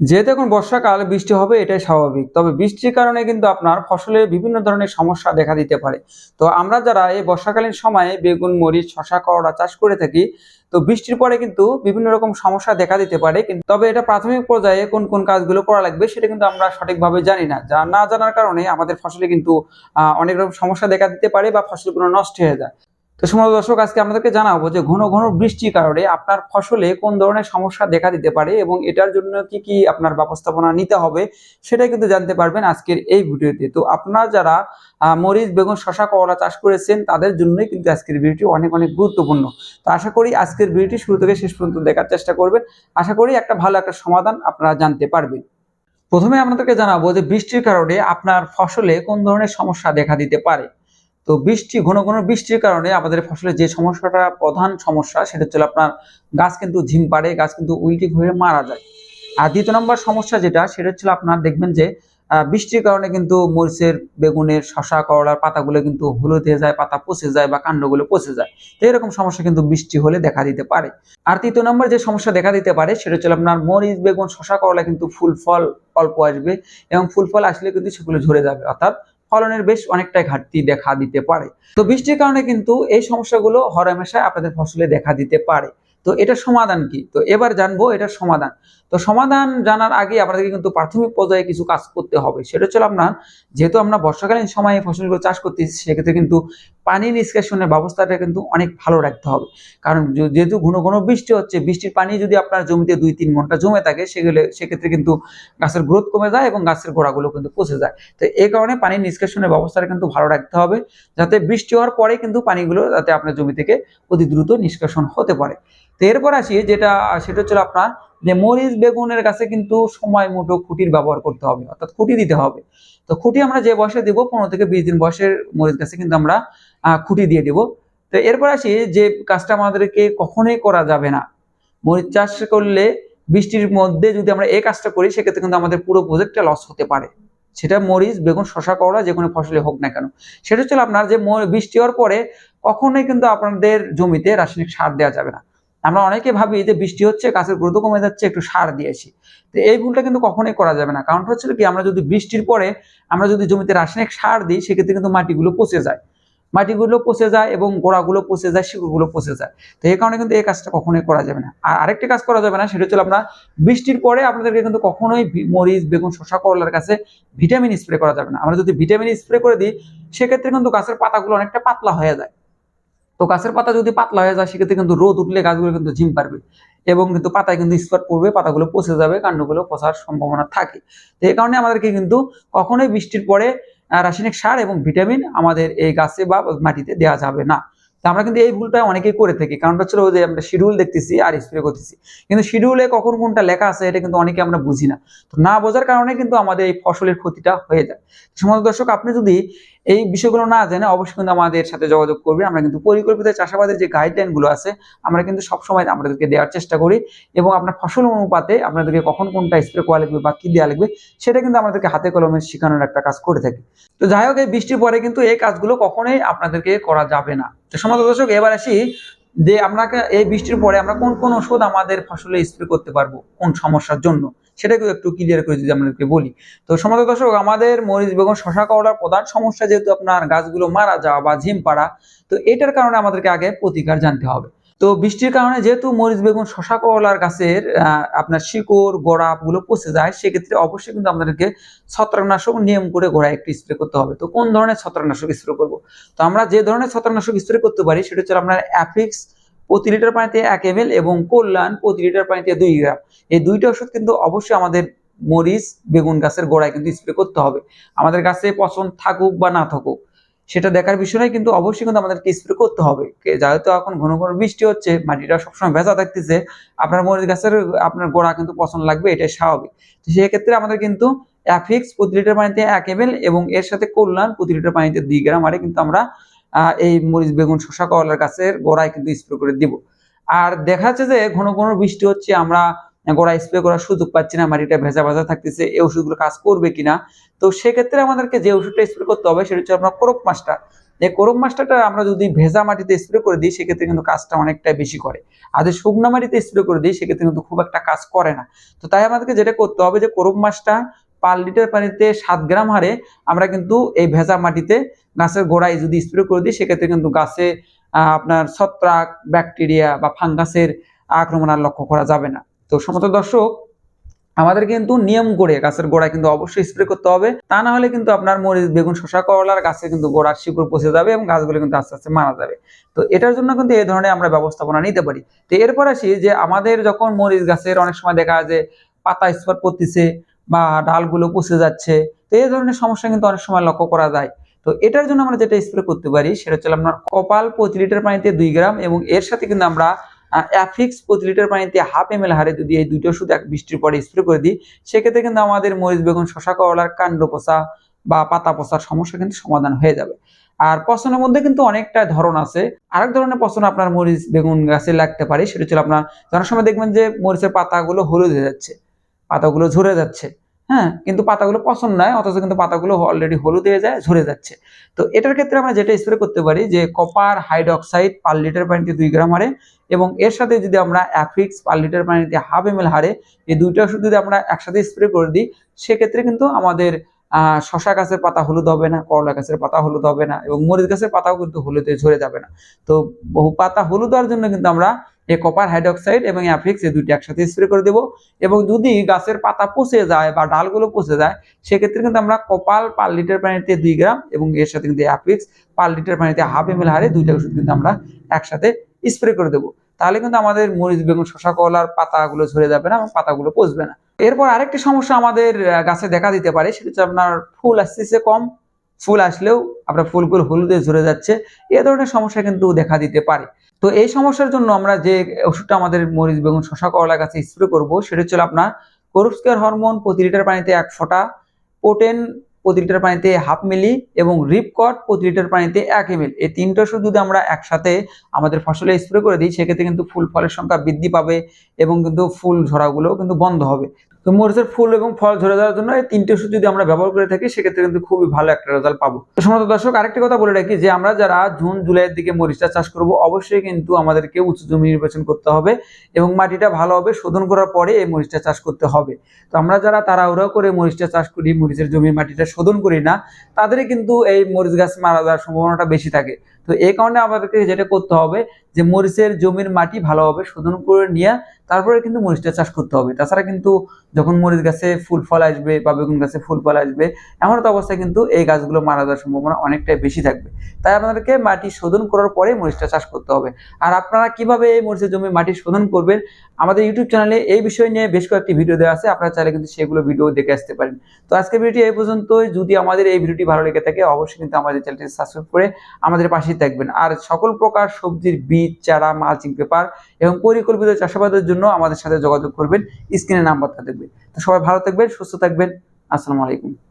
যেহেতু এখন বর্ষাকাল, বৃষ্টি হবে এটাই স্বাভাবিক। তবে বৃষ্টির কারণে কিন্তু আপনার ফসলে বিভিন্ন ধরনের সমস্যা দেখা দিতে পারে। তো আমরা যারা এই বর্ষাকালীন সময়ে বেগুন, মরিচ শশা করলা চাষ করে থাকি, তো বৃষ্টির পরে কিন্তু বিভিন্ন রকম সমস্যা দেখা দিতে পারে। কিন্তু তবে এটা প্রাথমিক পর্যায়ে কোন কোন কাজগুলো করা লাগবে সেটা কিন্তু আমরা সঠিকভাবে জানি না। যা না জানার কারণে আমাদের ফসলে কিন্তু অনেক রকম সমস্যা দেখা দিতে পারে বা ফসলগুলো নষ্ট হয়ে যায়। তো সময় দর্শক, আজকে আমাদেরকে জানাব যে ঘন ঘন বৃষ্টির কারণে আপনার ফসলে কোন ধরনের সমস্যা দেখা দিতে পারে এবং এটার জন্য কি কি আপনার ব্যবস্থাপনা নিতে হবে সেটাই কিন্তু জানতে পারবেন আজকের এই ভিডিওতে। তো আপনারা যারা মরিচ, বেগুন শশা করলা চাষ করেছেন তাদের জন্যই কিন্তু আজকের ভিডিওটি অনেক অনেক গুরুত্বপূর্ণ। তো আশা করি আজকের ভিডিওটি শুরু থেকে শেষ পর্যন্ত দেখার চেষ্টা করবেন। আশা করি একটা ভালো একটা সমাধান আপনারা জানতে পারবেন। প্রথমে আপনাদেরকে জানাব যে বৃষ্টির কারণে আপনার ফসলে কোন ধরনের সমস্যা দেখা দিতে পারে। তো বৃষ্টি, ঘন ঘন বৃষ্টির কারণে আমাদের ফসলের যে সমস্যাটা, প্রধান সমস্যা সেটা হচ্ছে আপনার গাছ কিন্তু ঝিম পাড়ে, গাছ কিন্তু উল্টি হয়ে মারা যায়। আর দ্বিতীয় নম্বর সমস্যা যেটা, সেটা হচ্ছে আপনার দেখবেন যে বৃষ্টির কারণে কিন্তু মরিচের, বেগুনের শশা করলার পাতাগুলো কিন্তু হলুদ হয়ে যায়, পাতা পচে যায় বা কাণ্ডগুলো পচে যায়। তো এরকম সমস্যা কিন্তু বৃষ্টি হলে দেখা দিতে পারে। আর তৃতীয় নম্বর যে সমস্যা দেখা দিতে পারে, সেটা হচ্ছে আপনার মরিচ, বেগুন শশা করলা কিন্তু ফুল ফল অল্প আসবে এবং ফুল ফল আসলে কিন্তু সেগুলো ঝরে যাবে। অর্থাৎ ফলনের বেশ অনেকটাই ঘাটতি দেখা দিতে পারে। তো বৃষ্টির কারণে কিন্তু এই সমস্যাগুলো হরমেশায় আপনাদের ফসলে দেখা দিতে পারে। তো এটা সমাধান কি? তো এবার জানব এটা সমাধান। তো সমাধান জানার আগে আপনাদেরকে কিন্তু প্রাথমিক পর্যায়ে কিছু কাজ করতে হবে। সেটা হচ্ছে আপনার, যেহেতু আমরা বর্ষাকালীন সময়ে ফসলগুলো চাষ করতেছি, সেক্ষেত্রে কিন্তু পানি নিষ্কাশনের ব্যবস্থাটা কিন্তু অনেক ভালো রাখতে হবে। কারণ যেহেতু ঘন ঘন বৃষ্টি হচ্ছে, বৃষ্টির পানি যদি আপনার জমিতে দুই তিন ঘণ্টা জমে থাকে, সেগুলো, সেক্ষেত্রে কিন্তু গাছের গ্রোথ কমে যায় এবং গাছের গোড়াগুলো কিন্তু পচে যায়। তো এই কারণে পানি নিষ্কাশনের ব্যবস্থাটা কিন্তু ভালো রাখতে হবে, যাতে বৃষ্টি হওয়ার পরে কিন্তু পানিগুলো যাতে আপনার জমি থেকে অতি দ্রুত নিষ্কাশন হতে পারে। তো এরপর আসি, যেটা, সেটা হচ্ছে আপনার যে, মরিচ, বেগুনের গাছে কিন্তু সময় মতো খুঁটির ব্যবহার করতে হবে, অর্থাৎ খুঁটি দিতে হবে। তো খুঁটি আমরা যে বয়সে দেবো, পনেরো থেকে বিশ দিন বয়সের মরিচ গাছে কিন্তু আমরা খুঁটি দিয়ে দেবো। তো এরপর আসি যে কাজটা আমাদেরকে কখনোই করা যাবে না। মরিচ চাষ করলে বৃষ্টির মধ্যে যদি আমরা এই কাজটা করি, সেক্ষেত্রে কিন্তু আমাদের পুরো প্রজেক্টটা লস হতে পারে। সেটা মরিচ, বেগুন শশা করলা, যে কোনো ফসলে হোক না কেন। সেটা হচ্ছে আপনার যে বৃষ্টি হওয়ার পরে কখনোই কিন্তু আপনাদের জমিতে রাসায়নিক সার দেওয়া যাবে না। আমরা অনেকে ভাবি যে বৃষ্টি হচ্ছে, গাছের গ্রোথ কমে যাচ্ছে, একটু সার দিয়েছি। তো এই ভুলটা কিন্তু কখনোই করা যাবে না। কারণটা হচ্ছে কি, আমরা যদি বৃষ্টির পরে আমরা যদি জমিতে রাসায়নিক সার দিই, সেক্ষেত্রে কিন্তু মাটিগুলো পচে যায়। মাটিগুলো পচে যায় এবং গোড়াগুলো পচে যায়, শিকড়গুলো পচে যায়। তো এই কারণে কিন্তু এই কাজটা কখনোই করা যাবে না। আর আরেকটি কাজ করা যাবে না, সেটা হচ্ছে আপনার বৃষ্টির পরে আপনাদেরকে কিন্তু কখনোই মরিচ, বেগুন শশা করলার কাছে ভিটামিন স্প্রে করা যাবে না। আমরা যদি ভিটামিন স্প্রে করে দিই, সেক্ষেত্রে কিন্তু গাছের পাতাগুলো অনেকটা পাতলা হয়ে যায়। তো গাছের পাতা যদি পাতলা হয়ে যায়, সেক্ষেত্রে কিন্তু রোদ উঠলে গাছগুলো কিন্তু ঝিম পারবে এবং কিন্তু পাতায় কিন্তু স্পট পড়বে, পাতাগুলো পচে যাবে, কাণ্ডগুলো পচার সম্ভাবনা থাকে। তো এই কারণে আমাদেরকে কিন্তু কখনোই বৃষ্টির পরে রাসায়নিক সার এবং ভিটামিন আমাদের এই গাছে বা মাটিতে দেওয়া যাবে না। তো আমরা কিন্তু এই ভুলটা অনেকেই করে থাকি। কারণটা ছিল যে আমরা শিডিউল দেখতেছি আর স্প্রে করতেছি। কিন্তু শিডিউলে কখন কোনটা লেখা আছে এটা কিন্তু অনেকে আমরা বুঝি না। তো না বোঝার কারণে কিন্তু আমাদের এই ফসলের ক্ষতিটা হয়ে যায়। সমাজ দর্শক, আপনি যদি এই বিষয়গুলো না জেনে অবশ্যই কিন্তু আমাদের সাথে যোগাযোগ করবে। আমরা কিন্তু পরিকল্পিত চাষাবাদের যে গাইডলাইনগুলো আছে, আমরা কিন্তু সবসময় আপনাদেরকে দেওয়ার চেষ্টা করি এবং আপনার ফসল অনুপাতে আপনাদেরকে কখন কোনটা স্প্রে করা লাগবে বা কি দেওয়া লাগবে সেটা কিন্তু আমাদেরকে হাতে কলমে শেখানোর একটা কাজ করে থাকি। তো যাই হোক, এই বৃষ্টির পরে কিন্তু এই কাজগুলো কখনোই আপনাদেরকে করা যাবে না। তো সমাজ দর্শক, এবার আসি যে আপনাকে এই বৃষ্টির পরে আমরা কোন কোন ওষুধ আমাদের ফসলে স্প্রে করতে পারব, কোন সমস্যার জন্য? সেটাকেও একটু ক্লিয়ার করে যদি আপনাদেরকে বলি। তো সমাজ দর্শক, আমাদের মরিচ বেগুন, শশা করলার প্রধান সমস্যা যেহেতু আপনার গাছগুলো মারা যাওয়া বা ঝিম পাড়া, তো এটার কারণে আমাদেরকে আগে প্রতিকার জানতে হবে। তো বৃষ্টির কারণে যেহেতু মরিচ বেগুন, শশা করলার গাছের আপনার শিকড় গোড়া গুলো পচে যায়, সেক্ষেত্রে অবশ্যই কিন্তু আমাদেরকে ছত্রাকনাশক নিয়ম করে গোড়ায় একটু স্প্রে করতে হবে। তো কোন ধরনের ছত্রাকনাশক স্প্রে করব? তো আমরা যে ধরনের ছত্রাকনাশক স্প্রে করতে পারি, সেটা হচ্ছে আপনার অ্যাফিক্স প্রতি লিটার পানিতে এক এম এবং কল্যাণ প্রতি লিটার পানিতে দুই গ্রাম। এই দুইটা ওষুধ কিন্তু অবশ্যই আমাদের মরিচ, বেগুন গাছের গোড়ায় কিন্তু স্প্রে করতে হবে। আমাদের গাছে পছন্দ থাকুক বা না থাকুক, সেটা দেখার বিষয় নয়, কিন্তু অবশ্যই কিন্তু আমাদেরকে স্প্রে করতে হবে। যেহেতু এখন ঘন ঘন বৃষ্টি হচ্ছে, মাটিটা সবসময় ভেজা থাকতেছে, আপনার মরিচ গাছের, আপনার গোড়া কিন্তু পছন্দ লাগবে, এটাই স্বাভাবিক। তো সেক্ষেত্রে আমাদের কিন্তু অ্যাফিক্স প্রতি লিটার পানিতে এক এম এবং এর সাথে কল্যাণ প্রতি লিটার পানিতে দুই গ্রাম, আরে কিন্তু আমরা এই মরিচ, বেগুন শশা করলার গাছের গোড়ায় কিন্তু স্প্রে করে দিব। আর দেখা যাচ্ছে যে ঘন ঘন বৃষ্টি হচ্ছে, আমরা গোড়া স্প্রে করার সুযোগ পাচ্ছি না, মাটিটা ভেজা ভেজা থাকতেছে, এই ওষুধগুলো কাজ করবে কিনা? তো সেক্ষেত্রে আমাদেরকে যে ওষুধটা স্প্রে করতে হবে, সেটা হচ্ছে আপনার ক্রোপ মাস্টার এই কোরম মাস্টারটা আমরা যদি ভেজা মাটিতে স্প্রে করে দিই, সেক্ষেত্রে কিন্তু কাজটা অনেকটাই বেশি করে। আর যদি শুকনো মাটিতে স্প্রে করে দিই, সেক্ষেত্রে কিন্তু খুব একটা কাজ করে না। তো তাই আমাদেরকে যেটা করতে হবে যে কোরম মাছটা পার লিটার পানিতে সাত গ্রাম হারে আমরা কিন্তু এই ভেজা মাটিতে গাছের গোড়ায় যদি স্প্রে করে দিই, সেক্ষেত্রে কিন্তু গাছে আপনার ছত্রাক ব্যাকটেরিয়া বা ফাঙ্গাসের আক্রমণ আর লক্ষ্য করা যাবে না। তো সমস্ত দর্শক, আমাদের কিন্তু নিয়ম করে গাছের গোড়ায় কিন্তু অবশ্যই স্প্রে করতে হবে। তা না হলে কিন্তু আপনার মরিচ, বেগুন শশা করলার গাছে কিন্তু গোড়ার শিকড় পচে যাবে এবং গাছগুলো কিন্তু আস্তে আস্তে মারা যাবে। তো এটার জন্য কিন্তু এই ধরনের আমরা ব্যবস্থাপনা নিতে পারি। তো এরপর আসি যে আমাদের যখন মরিচ গাছের অনেক সময় দেখা যায় যে পাতা স্পট পড়তেছে বা ডালগুলো পচে যাচ্ছে, তো এই ধরনের সমস্যা কিন্তু অনেক সময় লক্ষ্য করা যায়। তো এটার জন্য আমরা যেটা স্প্রে করতে পারি সেটা হচ্ছে আপনার কপাল প্রতি লিটার পানিতে দুই গ্রাম এবং এর সাথে কিন্তু আমরা অ্যাফিক্স প্রতি লিটার পানিতে হাফ এম এল হারে যদি এই দুইটা ওষুধ এক বৃষ্টির পরে স্প্রে করে দিই, সেক্ষেত্রে কিন্তু আমাদের মরিচ, বেগুন শশা করলার, কাণ্ড পচা বা পাতা পচার সমস্যা কিন্তু সমাধান হয়ে যাবে। আর পচনের মধ্যে কিন্তু অনেকটা ধরন আছে। আরেক ধরনের পচন আপনার মরিচ, বেগুন গাছে লাগতে পারে, সেটা হচ্ছে আপনার, অনেক সময় দেখবেন যে মরিচের পাতাগুলো হলুদ হয়ে যাচ্ছে। পাতাগুলো ঝরে যাচ্ছে। হ্যাঁ কিন্তু পাতাগুলো পছন্দ নয়, অথচ কিন্তু পাতাগুলো অলরেডি হলুদ হয়ে যায়, ঝরে যাচ্ছে। তো এটার ক্ষেত্রে আমরা যেটা স্প্রে করতে পারি যে কপার হাইড্রক্সাইড পার লিটার পানিতে দুই গ্রাম হারে এবং এর সাথে যদি আমরা অ্যাফিক্স পার লিটার পানিতে হাফ এম এল হারে এই দুইটা ওষুধ যদি আমরা একসাথে স্প্রে করে দিই, সেক্ষেত্রে কিন্তু আমাদের শশা গাছের পাতা হলুদ হবে না, করলা গাছের পাতা হলুদ হবে না এবং মরিচ গাছের পাতাও কিন্তু হলুদে ঝরে যাবে না। তো বহু পাতা হলুদ হওয়ার জন্য কিন্তু আমরা এই কপার হাইড্রক্সাইড এবং অ্যাফিক্স এই দুইটি একসাথে স্প্রে করে দেবো। এবং যদি গাছের পাতা পচে যায় বা ডালগুলো পচে যায়, সেক্ষেত্রে কিন্তু আমরা কপাল পার লিটার পানিতে দুই গ্রাম এবং এর সাথে কিন্তু অ্যাফিক্স পার লিটার পানিতে হাফ এম এল হারে দুইটা ওষুধ কিন্তু আমরা একসাথে স্প্রে করে দেবো। তাহলে কিন্তু আমাদের মরিচ, বেগুন শশা কলার পাতাগুলো ঝরে যাবে না এবং পাতাগুলো পচবে না। এরপর আরেকটি সমস্যা আমাদের গাছে দেখা দিতে পারে, সেটা হচ্ছে আপনার ফুল আসতেছে কম। ফুল আসলেও আপনার ফুলগুলো হলুদে ঝরে যাচ্ছে। এ ধরনের সমস্যা কিন্তু দেখা দিতে পারে। তো এই সমস্যার জন্য আমরা যে ওষুধটা আমাদের মরিচ, বেগুন শশা করলা গাছে স্প্রে করব, সেটা হচ্ছে আপনার করপস্কের হরমোন প্রতি লিটার পানিতে এক ফোঁটা পোটেন প্রতি লিটার পানিতে হাফ মিলি এবং রিপকট প্রতি লিটার পানিতে এক এমএল এই তিনটা ওষুধ যদি আমরা একসাথে আমাদের ফসলে স্প্রে করে দিই, সেক্ষেত্রে কিন্তু ফুল ফলের সংখ্যা বৃদ্ধি পাবে এবং কিন্তু ফুল ঝরাগুলো কিন্তু বন্ধ হবে। তো মরিচের ফুল এবং ফল ঝরে যাওয়ার জন্য এই তিনটে ওষুধ যদি আমরা ব্যবহার করে থাকি, সেক্ষেত্রে কিন্তু খুবই ভালো একটা রেজাল্ট পাবো। তো সমস্ত দর্শক, আরেকটি কথা বলে রাখি যে, আমরা যারা জুন, জুলাইয়ের দিকে মরিচটা চাষ করব, অবশ্যই কিন্তু আমাদেরকে উঁচু জমি নির্বাচন করতে হবে এবং মাটিটা ভালোভাবে শোধন করার পরে এই মরিচটা চাষ করতে হবে। তো আমরা যারা তাড়াহুড়া করে মরিচটা চাষ করি, মরিচের জমির মাটিটা শোধন করি না, তাদেরই কিন্তু এই মরিচ গাছ মারা যাওয়ার সম্ভাবনাটা বেশি থাকে। তো এই কারণে আমাদেরকে যেটা করতে হবে যে, মরিচের জমির মাটি ভালোভাবে শোধন করে নিয়ে তারপরে কিন্তু মরিচটা চাষ করতে হবে। তাছাড়া কিন্তু যখন মরিচ গাছে ফুল ফল আসবে বা বেগুন গাছে ফুল ফল আসবে, এমন একটা অবস্থায় কিন্তু এই গাছগুলো মারা যাওয়ার সম্ভাবনা অনেকটাই বেশি থাকবে। তাই আপনাদেরকে মাটি শোধন করার পরে মরিচটা চাষ করতে হবে। আর আপনারা কীভাবে এই মরিচের জমি মাটি শোধন করবেন, আমাদের ইউটিউব চ্যানেলে এই বিষয় নিয়ে বেশ কয়েকটি ভিডিও দেওয়া আছে। আপনারা চাইলে কিন্তু সেগুলো ভিডিও দেখে আসতে পারেন। তো আজকের ভিডিওটি এই পর্যন্তই। যদি আমাদের এই ভিডিওটি ভালো লেগে থাকে, অবশ্যই কিন্তু আমাদের চ্যানেলটি সাবস্ক্রাইব করে আমাদের পাশেই থাকবেন। আর সকল প্রকার সবজির বীজ, চারা, মালচিং, পেপার এবং পরিকল্পিত চাষাবাদের জন্য আমাদের সাথে যোগাযোগ করবেন, স্ক্রিনে নাম্বারটা দেখবেন। তো সবাই ভালো থাকবেন, সুস্থ থাকবেন। আসসালামু আলাইকুম।